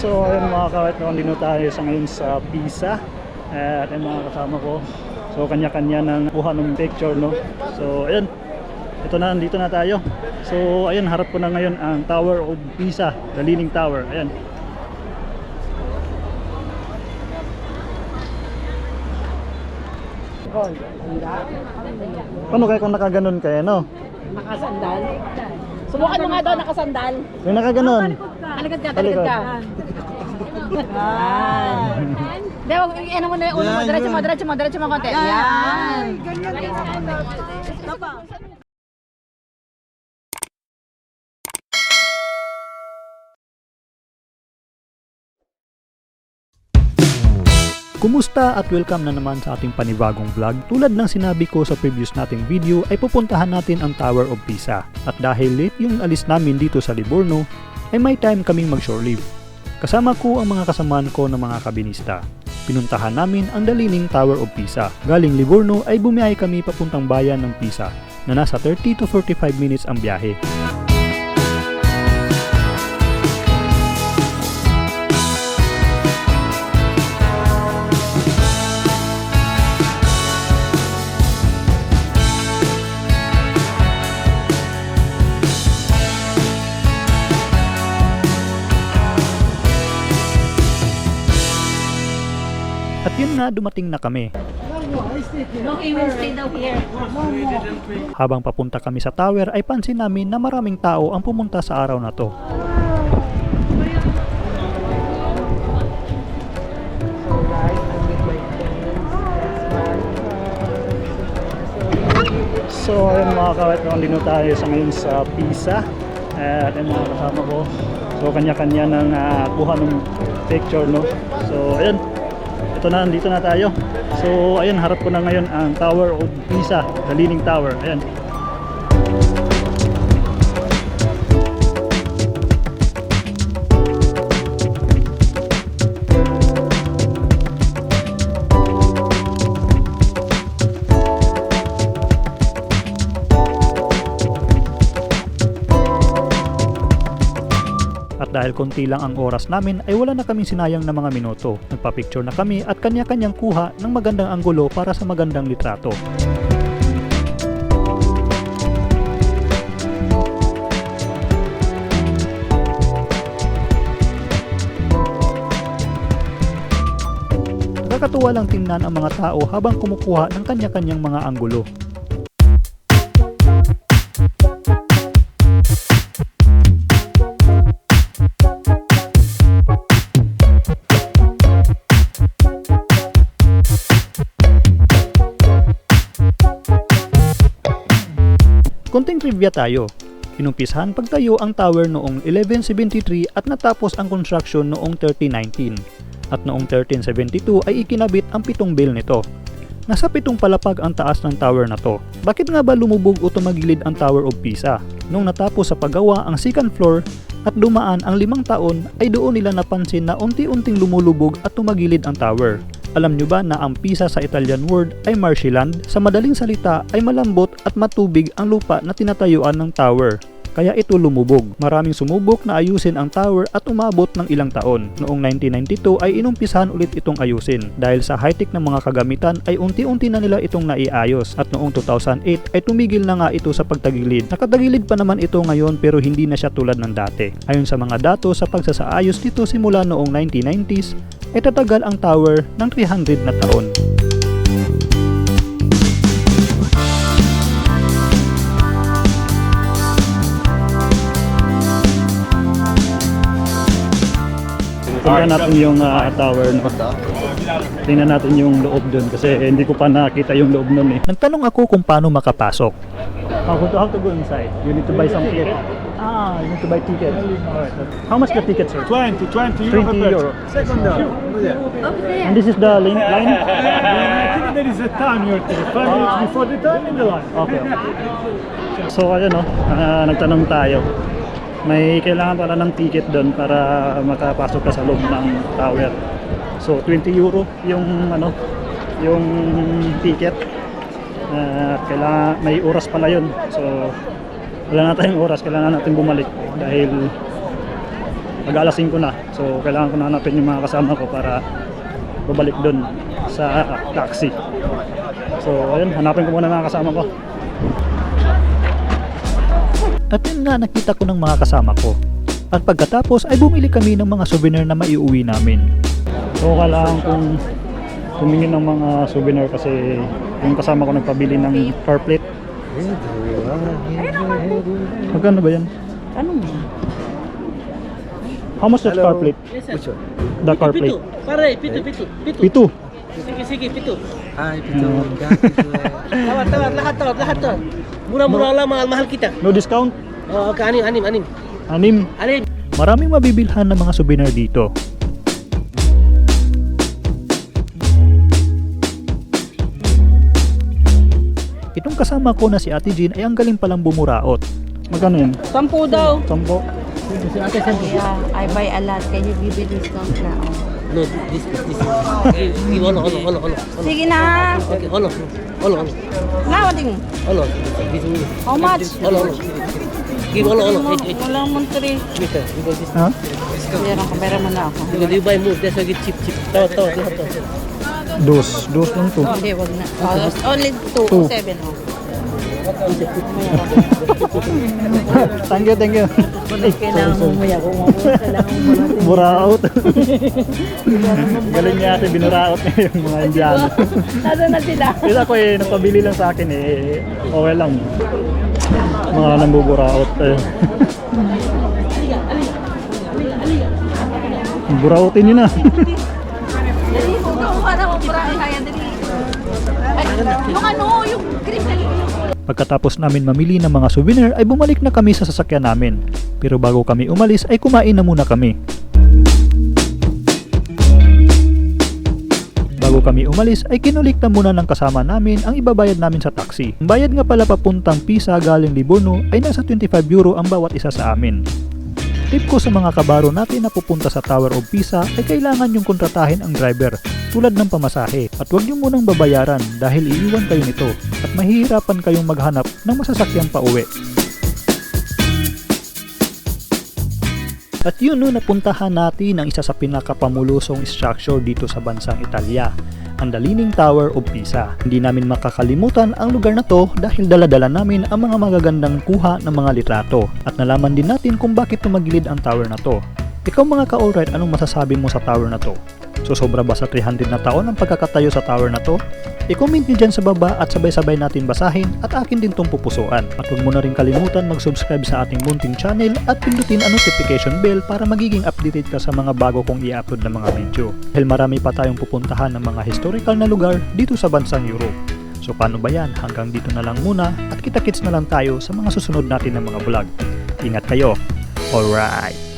So ayun mga kawit, nandito tayo sa ngayon sa Pisa at yung mga kasama ko. So kanya-kanya nang kuha ng picture no. So ayun, ito na, dito na tayo. So ayun, harap ko na ngayon ang Tower of Pisa, the Leaning Tower. Ayan. Paano kayo kung nakaganon kayo, no? Nakasandal. Subukan mo nga daw nakasandal. Yung nakaganon. Talikod ka, Talikod. talikod ka. Yan. Hindi, wag ano mo na yung ulo mo. Diretso mo, diretso mo, diretso mo konti. Yan. Kumusta at welcome na naman sa ating panibagong vlog. Tulad ng sinabi ko sa previous nating video ay pupuntahan natin ang Tower of Pisa. At dahil late yung alis namin dito sa Livorno, ay may time kaming mag shore leave. Kasama ko ang mga kasamaan ko ng mga kabinista. Pinuntahan namin ang dalining Tower of Pisa. Galing Livorno ay bumiyahe kami papuntang bayan ng Pisa na nasa 30 to 45 minutes ang biyahe. Nga dumating na kami. Habang papunta kami sa tower ay pansin namin na maraming tao ang pumunta sa araw na to. So ayun mga kawit, nandito tayo sa ngayon sa Pisa at yung mga kasama ko. So kanya-kanya nang ah, kuha ng picture no. So ayun, ito na, dito na tayo. So ayun, harap ko na ngayon ang Tower of Pisa, the Tower. Ayan. Dahil konti lang ang oras namin ay wala na kaming sinayang na mga minuto. Nagpa-picture na kami at kanya-kanyang kuha ng magandang anggulo para sa magandang litrato. Nakakatuwa lang tingnan ang mga tao habang kumukuha ng kanya-kanyang mga anggulo. Konting trivia tayo. Inumpisahan pagtayo ang tower noong 1173 at natapos ang construction noong 1319. At noong 1372 ay ikinabit ang pitong bale nito. Nasa pitong palapag ang taas ng tower na to. Bakit nga ba lumubog o tumagilid ang Tower of Pisa? Nung natapos sa paggawa ang second floor at dumaan ang limang taon ay doon nila napansin na unti-unting lumulubog at tumagilid ang tower. Alam nyo ba na ang Pisa sa Italian word ay marshy land? Sa madaling salita ay malambot at matubig ang lupa na tinatayuan ng tower. Kaya ito lumubog. Maraming sumubok na ayusin ang tower at umabot ng ilang taon. Noong 1992 ay inumpisahan ulit itong ayusin. Dahil sa high-tech ng mga kagamitan ay unti-unti na nila itong naiayos. At noong 2008 ay tumigil na nga ito sa pagtagilid. Nakatagilid pa naman ito ngayon pero hindi na siya tulad ng dati. Ayon sa mga dato sa pagsasaayos nito simula noong 1990s ay tatagal ang tower ng 300 na taon. Tingnan natin yung ah, tower no. Tingnan natin yung loob doon kasi hindi ko pa nakita yung loob noon eh. Nagtanong ako kung paano makapasok. How to, how to go inside? You need to buy some ticket. Ah, you need to buy ticket. Alright. How much the ticket, sir? 20, 20 euro 20 per euro. Second door. Over there. And this is the link line? I think there is a time you're to five minutes before the time in the line. Okay. So ayun no, ah, nagtanong tayo. May kailangan pala ng ticket doon para makapasok ka sa loob ng tower. So 20 euro yung ano, yung ticket. Ah, kailangan may oras pala yun. So wala na tayong oras, kailangan natin bumalik dahil Mag alas 5 na. So kailangan ko na hanapin yung mga kasama ko para babalik doon sa taxi. So ayun, hanapin ko muna mga kasama ko. At yun nga nakita ko ng mga kasama ko. At pagkatapos ay bumili kami ng mga souvenir na maiuwi namin. So kailangan kong tumingin ng mga souvenir kasi yung kasama ko nagpabili ng car plate. Magkano ba yan? Ano mo? How much that car plate? Which one? The car plate? Pitu. Pare, pitu, pitu, pitu. Pitu. Sige, sige, pitu. Ah, itu Hmm. Tawad, tawad, lahat tawad, lahat tawad. Murah-murah lang, mahal-mahal kita. No discount? Oh, okay, anim, anim, anim. Anim. Anim. Maraming mabibilhan ng mga souvenir dito. Itong kasama ko na si Ate Jean ay ang galing palang bumuraot. Magkano yan? Sampu daw. Sampo? Yeah, I buy a lot. Can you give me discount na? No, this, this, this. Give, give, olo, olo, olo, olo. Sige na. Okay, olo, olo, olo. Nawating. Olo, this, this. How much? Olo, olo. Give, olo, olo. Wait, wait. Walang montri. Mister, you go this. Ha? Meron ka, meron mo na ako. You, you buy more, that's why get cheap, cheap. Tawad, tawad, lahat tawad. Dos. Dos lang to. Hindi, wag na. Oh, only two, Two. seven. Oh. thank you, thank you. Kailangan mo mo muna. Buraot. galing niya ate, binuraot niya yung mga Indiano. Nasa na sila? Kasi ako eh, napabili lang sa akin eh, okay lang. Mga nambuburaot eh. Burautin nyo na. Ano, burahin kaya dali. Yung ano, yung cream na Pagkatapos namin mamili ng mga souvenir ay bumalik na kami sa sasakyan namin. Pero bago kami umalis ay kumain na muna kami. Bago kami umalis ay kinulik na muna ng kasama namin ang ibabayad namin sa taxi. Ang bayad nga pala papuntang Pisa galing Livorno ay nasa 25 euro ang bawat isa sa amin. Tip ko sa mga kabaro natin na pupunta sa Tower of Pisa ay kailangan yung kontratahin ang driver tulad ng pamasahe at huwag nyo munang babayaran dahil iiwan kayo nito at mahihirapan kayong maghanap ng masasakyang pauwi. At yun no, napuntahan natin ang isa sa pinakapamulusong structure dito sa bansang Italia, ang The Leaning Tower of Pisa. Hindi namin makakalimutan ang lugar na to dahil daladala namin ang mga magagandang kuha ng mga litrato at nalaman din natin kung bakit tumagilid ang tower na to. Ikaw mga ka-alright, anong masasabi mo sa tower na to? So sobra ba sa 300 na taon ang pagkakatayo sa tower na to? I-comment nyo dyan sa baba at sabay-sabay natin basahin at akin din tong pupusuan. At huwag mo na rin kalimutan mag-subscribe sa ating munting channel at pindutin ang notification bell para magiging updated ka sa mga bago kong i-upload na mga video. Dahil marami pa tayong pupuntahan ng mga historical na lugar dito sa bansang Europe. So paano ba yan? Hanggang dito na lang muna at kita-kits na lang tayo sa mga susunod natin ng mga vlog. Ingat kayo! Alright!